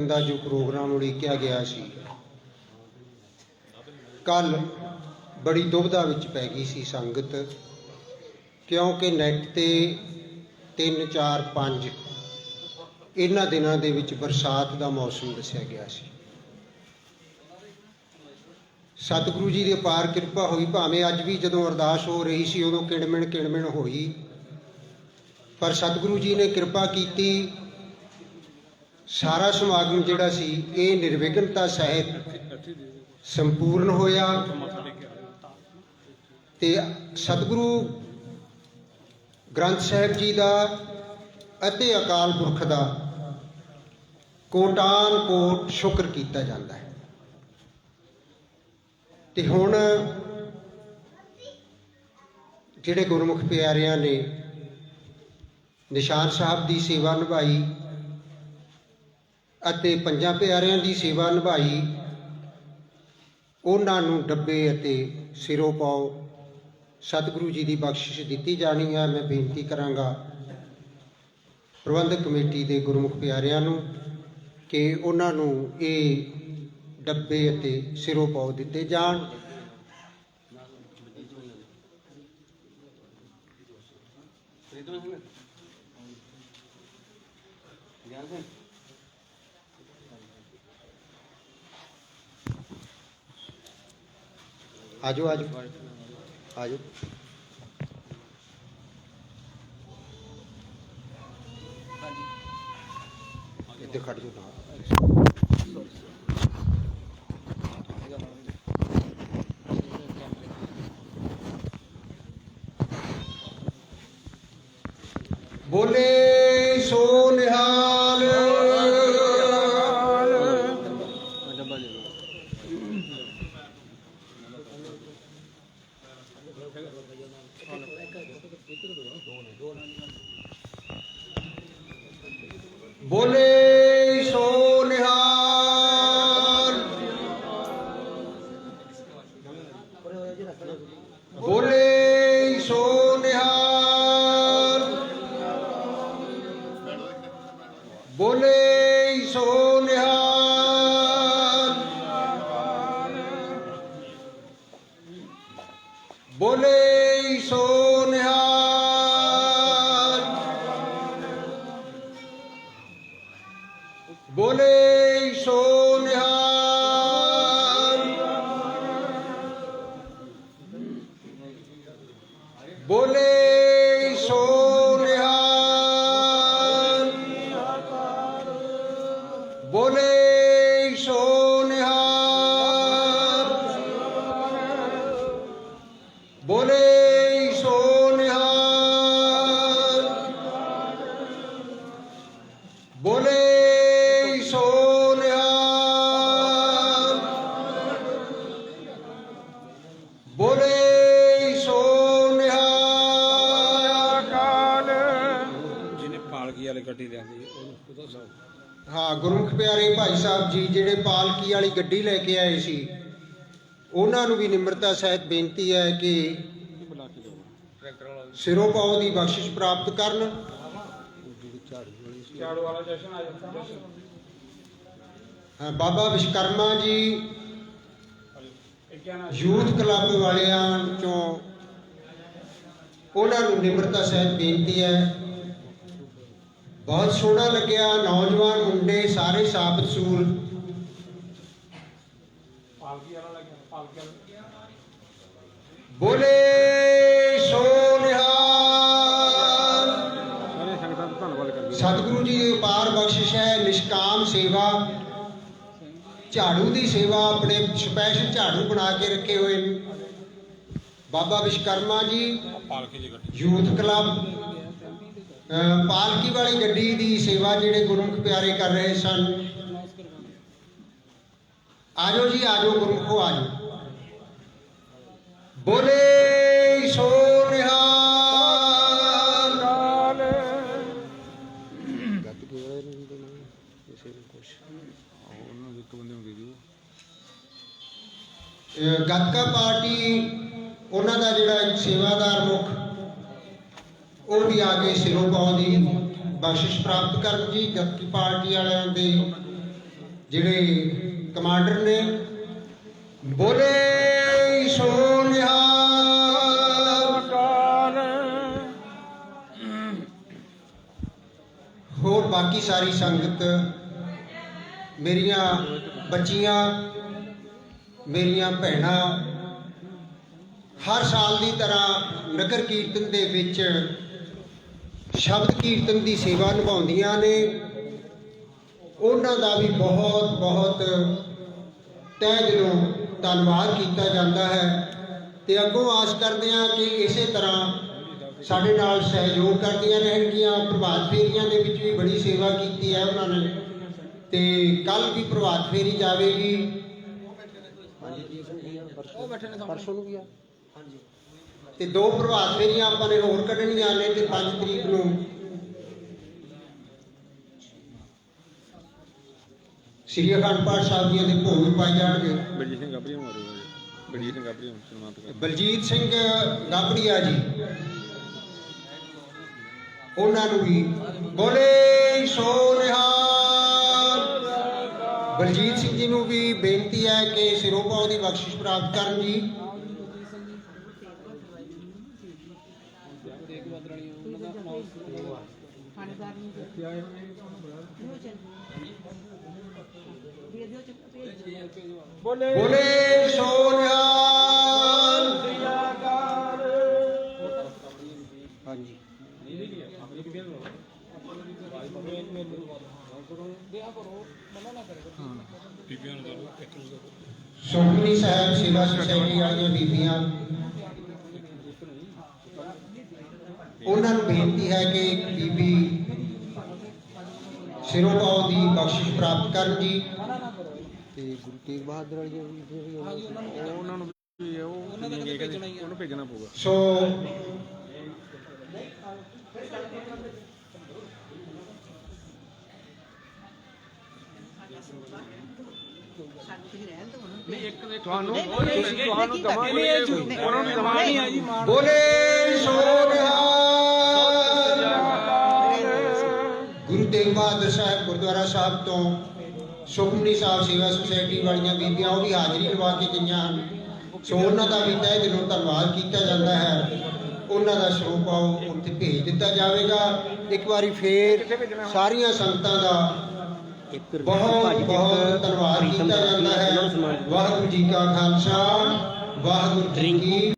ਦਾ ਜੋ ਪ੍ਰੋਗਰਾਮ ਉਲੀਕਿਆ ਗਿਆ ਸੀ ਕੱਲ ਬੜੀ ਦੁਬਦਾ ਵਿੱਚ ਪੈ ਗਈ ਸੀ ਸੰਗਤ, ਕਿਉਂਕਿ ਨੈਟ ਤੇ 3 4 5 ਇਹਨਾਂ ਦਿਨਾਂ ਦੇ ਵਿੱਚ ਬਰਸਾਤ ਦਾ ਮੌਸਮ ਦੱਸਿਆ ਗਿਆ ਸੀ। ਸਤਿਗੁਰੂ ਜੀ ਦੀ ਅਪਾਰ ਕਿਰਪਾ ਹੋਈ, ਭਾਵੇਂ ਅੱਜ ਵੀ ਜਦੋਂ ਅਰਦਾਸ ਹੋ ਰਹੀ ਸੀ ਉਦੋਂ ਕਿਣਮਿਣ ਕਿਣਮਿਣ ਹੋਈ, ਪਰ ਸਤਿਗੁਰੂ ਜੀ ਨੇ ਕਿਰਪਾ ਕੀਤੀ ਸਾਰਾ ਸਮਾਗਮ ਜਿਹੜਾ ਸੀ, ਇਹ ਨਿਰਵਿਘਨਤਾ ਸਹਿਤ ਸੰਪੂਰਨ ਹੋਇਆ। ਤੇ ਸਤਿਗੁਰੂ ਗ੍ਰੰਥ ਸਾਹਿਬ ਜੀ ਦਾ ਅਤੇ ਅਕਾਲ ਪੁਰਖ ਦਾ ਕੋਟਾਨ ਕੋਟ ਸ਼ੁਕਰ ਕੀਤਾ ਜਾਂਦਾ ਹੈ। ਤੇ ਹੁਣ ਜਿਹੜੇ ਗੁਰਮੁਖ ਪਿਆਰਿਆਂ ਨੇ ਨਿਸ਼ਾਨ ਸਾਹਿਬ ਦੀ ਸੇਵਾ ਨਿਭਾਈ ਅਤੇ ਪੰਜਾਂ ਪਿਆਰਿਆਂ ਦੀ ਸੇਵਾ ਨਿਭਾਈ। ਉਹਨਾਂ ਨੂੰ ਡੱਬੇ ਅਤੇ ਸਿਰੋਂ ਪਾਓ। ਸਤਿਗੁਰੂ ਜੀ ਦੀ ਬਖਸ਼ਿਸ਼ ਦਿੱਤੀ ਜਾਣੀ ਹੈ ਮੈਂ ਬੇਨਤੀ ਕਰਾਂਗਾ ਪ੍ਰਬੰਧਕ ਕਮੇਟੀ ਦੇ ਗੁਰਮੁਖ ਪਿਆਰਿਆਂ ਨੂੰ ਕਿ ਉਹਨਾਂ ਨੂੰ ਇਹ ਡੱਬੇ ਅਤੇ ਸਿਰੋਂ ਪਾਓ ਦਿੱਤੇ ਜਾਣ। ਆਜੋ ਆਜੋ। ਆਜੋ। ਇੱਥੇ ਖੜ ਜਾਓ ਨਾਲ। ਬੋਲੇ ਸੋ ਨਿਹਾਲ। বলে সোনিহার বলে সোনিহার বলে সোনিহার বলে সোনেহাল বলে সোনেহাল বলে সোনেহাল বলে সোনেহাল বলে ਪਾਲਕੀ ਵਾਲੀ ਗੱਡੀ ਲਿਆਂਦੀ ਉਹਨੂੰ ਉਹਦਾ ਸਭ ਹਾਂ ਗੁਰਮੁਖ ਪਿਆਰੇ ਭਾਈ ਸਾਹਿਬ ਜੀ ਜਿਹੜੇ ਪਾਲਕੀ ਵਾਲੀ ਗੱਡੀ ਲੈ ਕੇ ਆਏ ਸੀ ਉਹਨਾਂ ਨੂੰ ਵੀ ਨਿਮਰਤਾ ਸਹਿਤ ਬੇਨਤੀ ਹੈ ਕਿ ਬੁਲਾ ਕੇ ਲਿਆਉਣਾ ਟਰੈਕਟਰ ਵਾਲਾ ਸਿਰੋਂ ਪਾਉ ਦੀ ਬਖਸ਼ਿਸ਼ ਪ੍ਰਾਪਤ ਕਰਨ। ਝਾੜੂ ਵਾਲਾ ਜਸ਼ਨ ਆ ਜਾਂਦਾ ਹਾਂ, ਬਾਬਾ ਵਿਸ਼ਕਰਮਾ ਜੀ ਇਹ ਕਿਆ ਯੂਥ ਕਲੱਬ ਵਾਲਿਆਂ ਚੋਂ ਉਹਨਾਂ ਨੂੰ ਨਿਮਰਤਾ ਸਹਿਤ ਬੇਨਤੀ ਹੈ। ਬਹੁਤ ਸੋਹਣਾ ਲੱਗਿਆ ਨੌਜਵਾਨ ਮੁੰਡੇ ਸਾਰੇ ਸਾਬਤ ਸੂਰ। ਪਾਲਕੀ ਵਾਲਾ ਲੱਗਿਆ ਪਾਲਕੀ ਵਾਲਾ। ਬੋਲੇ ਸੋ ਨਿਹਾਲ। ਸਾਰੇ ਸੰਗਤਾਂ ਦਾ ਧੰਨਵਾਦ ਕਰਦੇ ਸਤਿਗੁਰੂ ਜੀ ਦੀ ਅਪਾਰ ਬਖਸ਼ਿਸ਼ ਹੈ ਨਿਸ਼ਕਾਮ ਸੇਵਾ। ਝਾੜੂ ਦੀ ਸੇਵਾ ਆਪਣੇ ਸਪੈਸ਼ਲ ਝਾੜੂ ਬਣਾ ਕੇ ਰੱਖੇ ਹੋਏ ਨੇ। ਬਾਬਾ ਵਿਸ਼ਕਰਮਾ ਜੀ ਯੂਥ ਕਲੱਬ। ਪਾਲਕੀ ਵਾਲੀ ਗੱਡੀ ਦੀ ਸੇਵਾ ਜਿਹੜੇ ਗੁਰਮੁਖ ਪਿਆਰੇ ਕਰ ਰਹੇ ਸਨ। ਆਜੋ ਜੀ, ਆਜੋ ਗੁਰਮੁਖੋ ਆਜੋ। ਬੋਲੇ ਸੋ ਨਿਹਾਲ। ਉਹਨਾਂ ਨੂੰ ਇੱਕ ਬੰਦੇ ਨੂੰ ਦੇ ਦਿਓ ਗੱਤਕਾ ਪਾਰਟੀ, ਉਹਨਾਂ ਦਾ ਜਿਹੜਾ ਉਹ ਵੀ ਆ ਕੇ ਸਿਰੋਂ ਪਾਉਣ ਦੀ ਬਖਸ਼ਿਸ਼ ਪ੍ਰਾਪਤ ਕਰਨ ਜੀ ਗੱਤਕੀ ਪਾਰਟੀ ਵਾਲਿਆਂ ਦੇ ਜਿਹੜੇ ਕਮਾਂਡਰ ਨੇ। ਬੋਲੇ ਸੋ ਹੋਰ ਬਾਕੀ ਸਾਰੀ ਸੰਗਤ, ਮੇਰੀਆਂ ਬੱਚੀਆਂ, ਮੇਰੀਆਂ ਭੈਣਾਂ, ਹਰ ਸਾਲ ਦੀ ਤਰ੍ਹਾਂ ਨਗਰ ਕੀਰਤਨ ਦੇ ਵਿੱਚ ਸ਼ਬਦ ਕੀਰਤਨ ਦੀ ਸੇਵਾ ਨਿਭਾਉਂਦੀਆਂ ਨੇ। ਉਹਨਾਂ ਦਾ ਵੀ ਬਹੁਤ ਬਹੁਤ ਤਹਿ ਦਿਲੋਂ ਧੰਨਵਾਦ ਕੀਤਾ ਜਾਂਦਾ ਹੈ ਤੇ ਅੱਗੋਂ ਆਸ ਕਰਦੇ ਹਾਂ ਕਿ ਇਸੇ ਤਰ੍ਹਾਂ ਸਾਡੇ ਨਾਲ ਸਹਿਯੋਗ ਕਰਦੀਆਂ ਰਹਿਣਗੀਆਂ। ਪ੍ਰਭਾਤ ਫੇਰੀਆਂ ਦੇ ਵਿੱਚ ਵੀ ਬੜੀ ਸੇਵਾ ਕੀਤੀ ਹੈ ਉਹਨਾਂ ਨੇ। ਤੇ ਕੱਲ ਵੀ ਪ੍ਰਭਾਤ ਫੇਰੀ ਜਾਵੇਗੀ। ਉਹ ਬੈਠੇ ਨੇ ਪਰਸੋਂ ਨੂੰ ਵੀ ਆ। ਹਾਂਜੀ। ਤੇ ਦੋ ਪ੍ਰਭਾਤ ਫੇਰੀਆਂ ਆਪਾਂ ਨੇ ਹੋਰ ਕੱਢਣੀਆਂ ਨੇ ਤੇ 5 ਤਰੀਕ ਨੂੰ। ਸ੍ਰੀ ਅਖੰਡ ਪਾਠ ਸਾਹਿਬ ਜੀਆਂ ਦੇ ਭੋਗ ਵੀ ਪਾਏ ਜਾਣਗੇ। ਬਲਜੀਤ ਸਿੰਘ ਗਾਬਰੀ ਮਾਰੇ ਬਲਜੀਤ ਸਿੰਘ ਗਾਬਰੀ ਸਨਮਾਨਿਤ ਕਰ। ਬਲਜੀਤ ਸਿੰਘ ਗਾਬੜੀਆ ਜੀ। ਉਹਨਾਂ ਨੂੰ ਵੀ ਬੋਲੇ ਸੋ ਨਿਹਾਲ ਬਲਜੀਤ ਸਿੰਘ ਜੀ ਨੂੰ ਵੀ ਬੇਨਤੀ ਹੈ ਕਿ ਸਿਰੋਪਾਉ ਦੀ ਬਖਸ਼ਿਸ਼ ਪ੍ਰਾਪਤ ਕਰਨ ਜੀ। ਥਾਣੇਦਾਰ ਨੂੰ ਦੇ ਆਏ ਹੋਏ ਬੋਲੇ। ਬੋਲੇ ਸੋ ਨਿਹਾਲ ਹਾਂਜੀ। ਬੀਬੀਆਂ ਨੂੰ ਦੋ ਇੱਕ ਨੂੰ ਦੋ ਸੁਖਮਨੀ ਸਾਹਿਬ ਸੇਵਾ ਸੁਸਾਇਟੀ ਵਾਲੀਆਂ ਬੀਬੀਆਂ ਉਹਨਾਂ ਨੂੰ ਬੇਨਤੀ ਹੈ ਕਿ ਬੀਬੀ ਸਿਰੋਪਾਉ ਦੀ ਬਖਸ਼ਿਸ਼ ਪ੍ਰਾਪਤ ਕਰਨ ਜੀ। ਤੇ ਗੁਰੂ ਤੇਗ ਬਹਾਦਰ ਵਾਲੀਆਂ ਬੀਬੀਆਂ ਵੀ ਉਹਨਾਂ ਨੂੰ ਉਹਨਾਂ ਦਾ ਭੇਜਣਾ ਹੀ ਉਹਨੂੰ ਭੇਜਣਾ ਪਊਗਾ। ਸੋ ਨਹੀਂ ਇੱਕ ਦੇ ਤੁਹਾਨੂੰ ਤੁਹਾਨੂੰ ਦਵਾਂਗੇ। ਉਹਨਾਂ ਨੂੰ ਦਵਾਂਗੇ। ਆ ਜੀ ਮਾਰ ਬੋਲੇ। ਬਹਾਦਰ ਸਾਹਿਬ ਗੁਰਦੁਆਰਾ ਸਾਹਿਬ ਤੋਂ ਸੁਖਮਨੀ ਸਾਹਿਬ ਸੇਵਾ ਸੁਸਾਇਟੀ ਵਾਲੀਆਂ ਬੀਬੀਆਂ ਉਹ ਵੀ ਹਾਜ਼ਰੀ ਲਵਾ ਕੇ ਗਈਆਂ ਹਨ। ਸੋ ਉਹਨਾਂ ਦਾ ਵੀ ਤਹਿ ਦਿਲੋਂ ਧੰਨਵਾਦ ਕੀਤਾ ਜਾਂਦਾ ਹੈ। ਉਹਨਾਂ ਦਾ ਸਰੂਪ ਆਓ ਉੱਥੇ ਭੇਜ ਦਿੱਤਾ ਜਾਵੇਗਾ। ਇੱਕ ਵਾਰੀ ਫੇਰ ਸਾਰੀਆਂ ਸੰਗਤਾਂ ਦਾ ਬਹੁਤ ਬਹੁਤ ਧੰਨਵਾਦ ਕੀਤਾ ਜਾਂਦਾ ਹੈ। ਵਾਹਿਗੁਰੂ ਜੀ ਕਾ ਖਾਲਸਾ ਵਾਹਿਗੁਰੂ ਜੀ ਕੀ